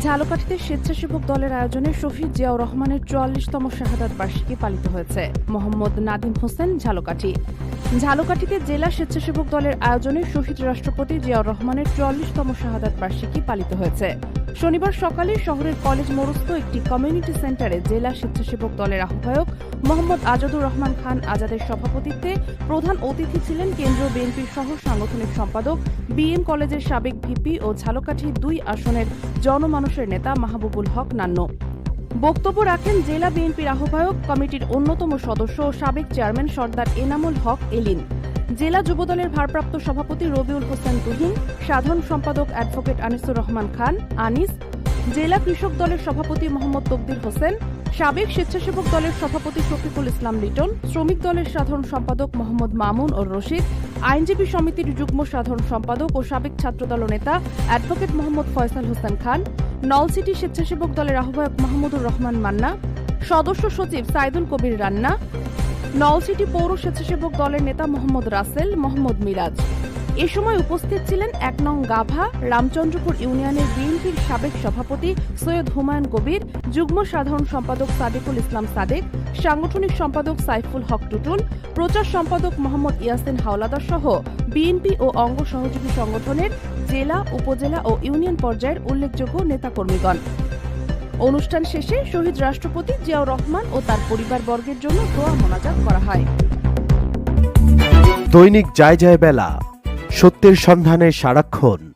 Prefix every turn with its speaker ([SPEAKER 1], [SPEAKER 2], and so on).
[SPEAKER 1] ঝালকাঠিতে স্বেচ্ছাসেবক দলের আয়োজনে শফিক জিয়াউর রহমানের চুয়াল্লিশতম শাহাদাত বার্ষিকী পালিত হয়েছে। মোহাম্মদ নাদিম হোসেন, ঝালকাঠি। ঝালকাঠিতে জেলা স্বেচ্ছাসেবক দলের আয়োজনে শহীদ রাষ্ট্রপতি জিয়াউর রহমানের চুয়াল্লিশতম শাহাদাত বার্ষিকী পালিত হয়েছে। শনিবার সকালে শহরের কলেজ মোড়স্থ একটি কমিউনিটি সেন্টারে জেলা স্বেচ্ছাসেবক দলের আহ্বায়ক মোহাম্মদ আজাদুর রহমান খান আজাদের সভাপতিত্বে প্রধান অতিথি ছিলেন কেন্দ্রীয় বিএনপির সহ সাংগঠনিক সম্পাদক বিএম কলেজের সাবেক ভিপি ও ঝালকাঠি দুই আসনের জনমানুষের নেতা মাহবুবুল হক নান্ন। বক্তব্য রাখেন জেলা বিএনপির আহ্বায়ক কমিটির অন্যতম সদস্য ও সাবেক চেয়ারম্যান সর্দার এনামুল হক এলিন। জেলা যুবদলের ভারপ্রাপ্ত সভাপতি রবিউল হোসেন তুহিন, সাধারণ সম্পাদক অ্যাডভোকেট আনিসুর রহমান খান, আনিস, জেলা কৃষক দলের সভাপতি মোহাম্মদ তকদির হোসেন, সাবেক স্বেচ্ছাসেবক দলের সভাপতি শফিকুল ইসলাম লিটন, শ্রমিক দলের সাধারণ সম্পাদক মোহাম্মদ মামুন ও রশিদ, আইনজীবী সমিতির যুগ্ম সাধারণ সম্পাদক ও সাবেক ছাত্রদল নেতা অ্যাডভোকেট মোহাম্মদ ফয়সাল হোসেন খান নলসিটি স্বেচ্ছাসেবক দলের আহ্বায়ক মাহমুদুর রহমান মান্না, সদস্য সচিব সাইদুল কবির রান্না নলসিটি পৌর স্বেচ্ছাসেবক দলের নেতা মোহাম্মদ রাসেল, মোহাম্মদ মিরাজ। এ সময় উপস্থিত ছিলেন এক নং গাভা রামচন্দ্রপুর ইউনিয়নের বিএনপির সাবেক সভাপতি সৈয়দ হুমায়ুন কবির, যুগ্ম সাধারণ সম্পাদক সাদিকুল ইসলাম সাদেক, সাংগঠনিক সম্পাদক সাইফুল হক টুটুল, প্রচার সম্পাদক মোহাম্মদ ইয়াসিন হাওলাদার সহ বিএনপি ও অঙ্গ সহযোগী সংগঠনের জেলা, উপজেলা ও ইউনিয়ন পর্যায়ের উল্লেখযোগ্য নেতাকর্মীগণ। অনুষ্ঠান শেষে শহীদ রাষ্ট্রপতি জিয়াউর রহমান ও তার পরিবার বর্গের জন্য দোয়া মোনাজাত করা হয়।
[SPEAKER 2] দৈনিক যায় যায় বেলা, সত্যের সন্ধানে সারাক্ষণ।